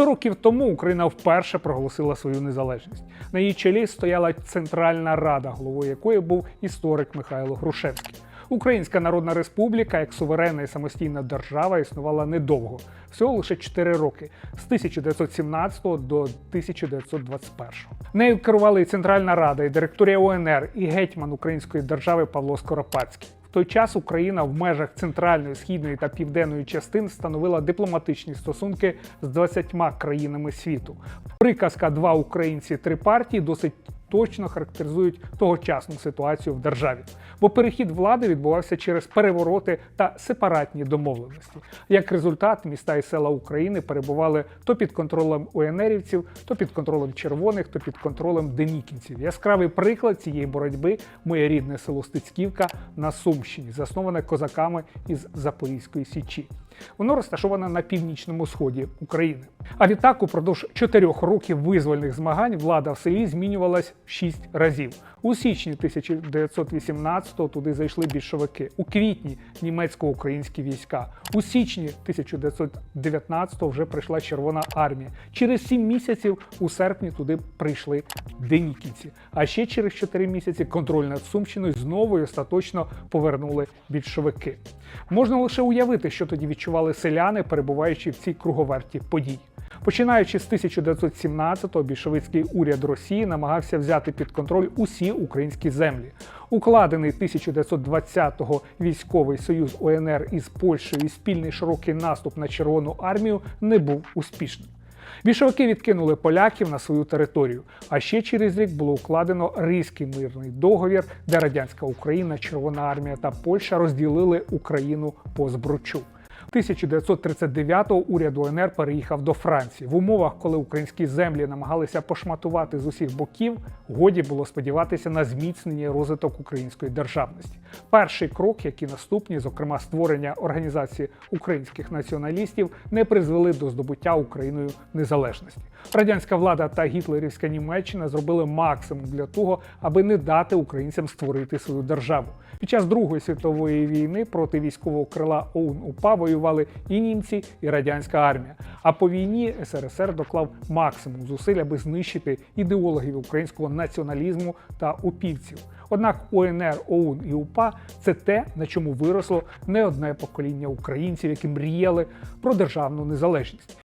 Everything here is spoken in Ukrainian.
Сто років тому Україна вперше проголосила свою незалежність. На її чолі стояла Центральна Рада, головою якої був історик Михайло Грушевський. Українська Народна Республіка як суверенна і самостійна держава існувала недовго, всього лише 4 роки з 1917 до 1921. Нею керували і Центральна Рада, і директорія УНР, і гетьман Української держави Павло Скоропадський. Той час Україна в межах центральної, східної та південної частин становила дипломатичні стосунки з 20 країнами світу. Приказка Два українці, три партії досить точно характеризують тогочасну ситуацію в державі, бо перехід влади відбувався через перевороти та сепаратні домовленості. Як результат, міста і села України перебували то під контролем УНРівців, то під контролем червоних, то під контролем денікінців. Яскравий приклад цієї боротьби моє рідне село Стецьківка на Сумщині, засноване козаками із Запорізької січі. Воно розташоване на північному сході України. А відтак, упродовж чотирьох років визвольних змагань влада в селі змінювалась шість разів. У січні 1918-го туди зайшли більшовики. У квітні німецько-українські війська. У січні 1919-го вже прийшла Червона армія. Через сім місяців у серпні туди прийшли денікінці. А ще через чотири місяці контроль над Сумщиною знову і остаточно повернули більшовики. Можна лише уявити, що тоді відчували селяни, перебуваючи в цій круговерті подій. Починаючи з 1917-го, більшовицький уряд Росії намагався взяти під контроль усі українські землі. Укладений 1920-го військовий союз УНР із Польщею і спільний широкий наступ на Червону армію не був успішним. Більшовики відкинули поляків на свою територію. А ще через рік було укладено Ризький мирний договір, де радянська Україна, Червона армія та Польща розділили Україну по збручу. 1939-го уряд УНР переїхав до Франції. В умовах, коли українські землі намагалися пошматувати з усіх боків, годі було сподіватися на зміцнення і розвиток української державності. Перший крок, як і наступні, зокрема створення організації українських націоналістів, не призвели до здобуття Україною незалежності. Радянська влада та гітлерівська Німеччина зробили максимум для того, аби не дати українцям створити свою державу. Під час Другої світової війни проти військового крила ОУН-УПА воювали і німці, і радянська армія. А по війні СРСР доклав максимум зусиль, аби знищити ідеологів українського націоналізму та упівців. Однак УНР, ОУН і УПА це те, на чому виросло не одне покоління українців, які мріяли про державну незалежність.